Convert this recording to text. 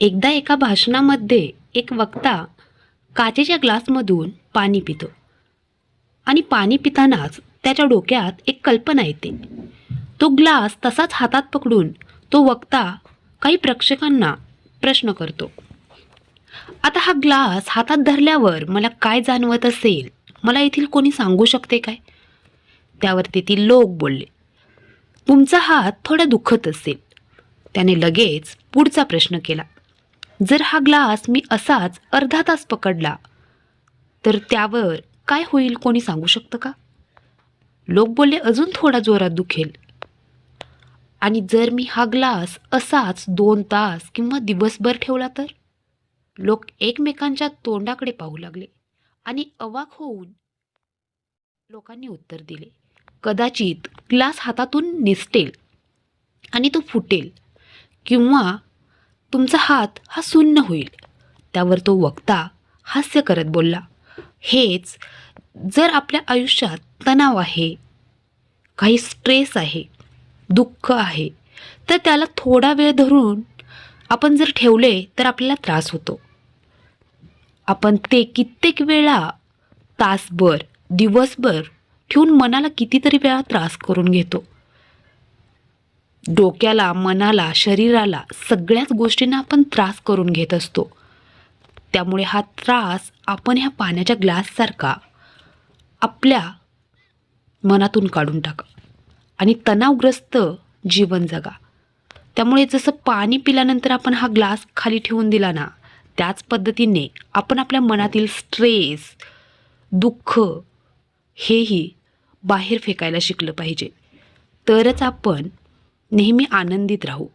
एकदा एका भाषणामध्ये एक वक्ता काचेच्या ग्लासमधून पाणी पितो. आणि पाणी पितानाच त्याच्या डोक्यात एक कल्पना येते. तो ग्लास तसाच हातात पकडून तो वक्ता काही प्रेक्षकांना प्रश्न करतो. आता हा ग्लास हातात धरल्यावर मला काय जाणवत असेल? मला येथील कोणी सांगू शकते काय? त्यावर तेथील लोक बोलले. तुमचा हात थोडा दुखत असेल. त्याने लगेच पुढचा प्रश्न केला. जर हा ग्लास मी असाच अर्धा तास पकडला तर त्यावर काय होईल कोणी सांगू शकतं का? लोक बोलले अजून थोडा जोरात दुखेल. आणि जर मी हा ग्लास असाच दोन तास किंवा दिवसभर ठेवला तर? लोक एकमेकांच्या तोंडाकडे पाहू लागले आणि अवाक होऊन लोकांनी उत्तर दिले कदाचित ग्लास हातातून निसटेल आणि तो फुटेल किंवा तुमचा हात हा सुन्न होईल. त्यावर तो वक्ता हास्य करत बोलला हेच जर आपल्या आयुष्यात तणाव आहे काही स्ट्रेस आहे दुःख आहे तर त्याला थोडा वेळ धरून आपण जर ठेवले तर आपल्याला त्रास होतो. आपण ते कित्येक वेळा तासभर दिवसभर ठेवून मनाला कितीतरी वेळा त्रास करून घेतो. डोक्याला मनाला शरीराला सगळ्याच गोष्टींना आपण त्रास करून घेत असतो. त्यामुळे हा त्रास आपण ह्या पाण्याच्या ग्लाससारखा आपल्या मनातून काढून टाका आणि तणावग्रस्त जीवन जगा. त्यामुळे जसं पाणी पिल्यानंतर आपण हा ग्लास खाली ठेवून दिला ना त्याच पद्धतीने आपण आपल्या मनातील स्ट्रेस दुःख हेही बाहेर फेकायला शिकलं पाहिजे. तरच आपण नेहमी आनंदित राहू.